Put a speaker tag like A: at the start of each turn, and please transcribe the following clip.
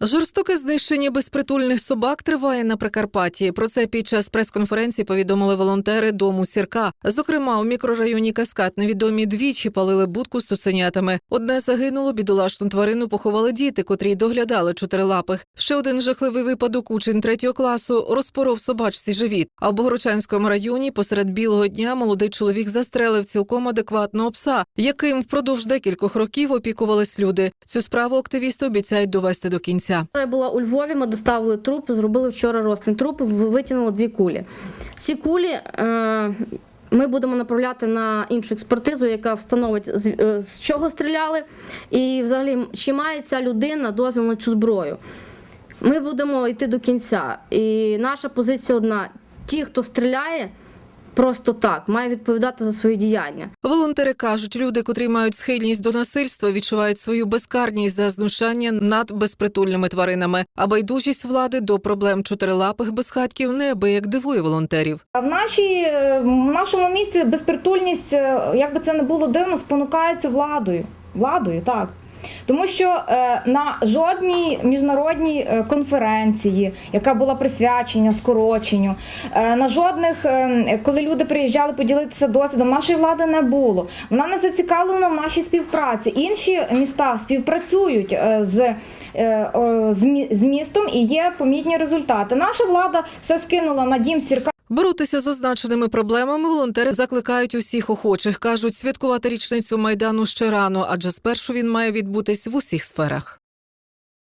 A: Жорстоке знищення безпритульних собак триває на Прикарпатті. Про це під час прес-конференції повідомили волонтери дому сірка. Зокрема, у мікрорайоні Каскад невідомі двічі палили будку з цуценятами. Одне загинуло, бідолашну тварину поховали діти, котрі доглядали чотирилапих. Ще один жахливий випадок учень третього класу розпоров собачці живіт. А в Богородчанському районі посеред білого дня молодий чоловік застрелив цілком адекватного пса, яким впродовж декількох років опікувались люди. Цю справу активісти обіцяють довести до кінця.
B: Я була у Львові, ми доставили труп, зробили вчора розтин труп, витягнули дві кулі. Ці кулі е, ми будемо направляти на іншу експертизу, яка встановить з, е, чого стріляли, і взагалі чи має ця людина дозвіл на цю зброю. Ми будемо йти до кінця. І наша позиція одна: ті, хто стріляє, просто так, має відповідати за свої діяння.
A: Волонтери кажуть, люди, котрі мають схильність до насильства, відчувають свою безкарність за знущання над безпритульними тваринами. А байдужість влади до проблем чотирилапих безхатьків неабияк дивує волонтерів.
C: А В нашій е, в нашому місті безпритульність, е, як би це не було дивно, спонукається владою. Владою, так. Тому що е, на жодній міжнародній е, конференції, яка була присвячена скороченню, е, на жодних, коли люди приїжджали поділитися досвідом, нашої влади не було. Вона не зацікавлена в нашій співпраці. Інші міста співпрацюють з, з з містом і є помітні результати. Наша влада все скинула на дім сірка.
A: Боротися з означеними проблемами волонтери закликають усіх охочих. кажуть, святкувати річницю майдану ще рано, адже спершу він має відбутись в усіх сферах.